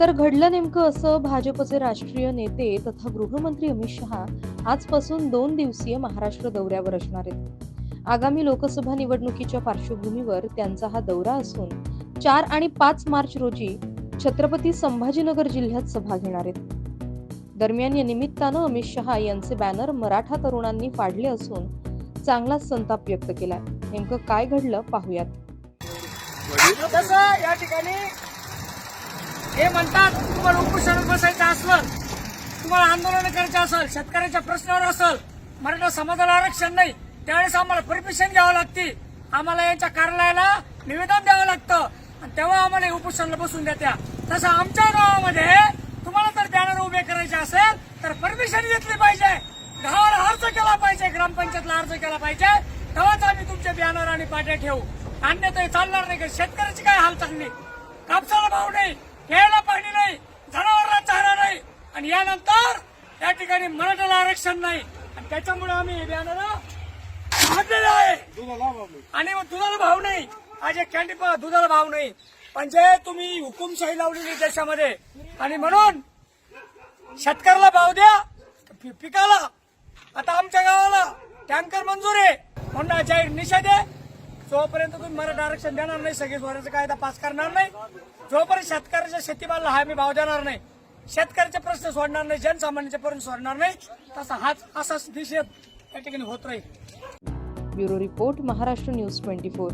तर घडलं नेमकं असं भाजपचे राष्ट्रीय नेते तथा गृहमंत्री अमित शहा आजपासून दोन दिवसीय महाराष्ट्र दौऱ्यावर असणार आहेत. आगामी लोकसभा निवडणुकीच्या पार्श्वभूमीवर त्यांचा हा दौरा असून चार आणि पाच मार्च रोजी छत्रपती संभाजीनगर जिल्ह्यात सभा घेणार आहेत. दरम्यान या निमित्तानं अमित शहा यांचे बॅनर मराठा तरुणांनी फाडले असून चांगलाच संताप व्यक्त केलाय. नेमकं काय घडलं पाहूयात. तसं या ठिकाणी हे म्हणतात तुम्हाला उपोषणात बसायचं असलं तुम्हाला आंदोलन करायचं असेल शेतकऱ्याच्या प्रश्नावर असेल मराठा समाजाला आरक्षण नाही त्यावेळेस आम्हाला परमिशन घ्यावं लागते. आम्हाला यांच्या कार्यालयाला निवेदन द्यावं लागतं. आणि तेव्हा आम्हाला हे उपोषणाला बसून देत्या. तसं आमच्या गावामध्ये तुम्हाला जर बॅनर उभे करायचे असेल तर परमिशन घेतली पाहिजे. गावाला अर्ज केला पाहिजे ग्रामपंचायतला अर्ज केला पाहिजे. तेव्हाच आम्ही तुमचे बॅनर आणि पाट्या ठेवू. अन्यथा चालणार नाही का शेतकऱ्याची काय हाल चालली कापसाला भाव नाही घ्यायला पाणी नाही जनावरांना चारा नाही. आणि यानंतर या ठिकाणी मराठ्याला आरक्षण नाही. आणि त्याच्यामुळे आम्ही हे बॅनर काढलेलं आहे. आणि मग दुधाला भाव नाही. आज एक कॅन्डी पहा, दुधाला भाव नाही. म्हणजे तुम्ही हुकुमशाही लावलेली देशामध्ये आणि म्हणून शेतकऱ्याला भाव द्या पिकाला. आता आमच्या गावाला टँकर मंजूर आहे. म्हणून जाहीर निषेध आहे. जोपर्यंत तुम्ही मराठा आरक्षण देणार नाही सगळे स्वराज्य कायदा पास करणार नाही. जोपर्यंत शेतकऱ्याच्या शेतीमालला हा मी भाव देणार नाही शेतकऱ्याचे प्रश्न सोडणार नाही जनसामान्याचे प्रश्न सोडणार नाही तसा हाच असाच निषेध या ठिकाणी होत राहील. Bureau report Maharashtra news twenty four.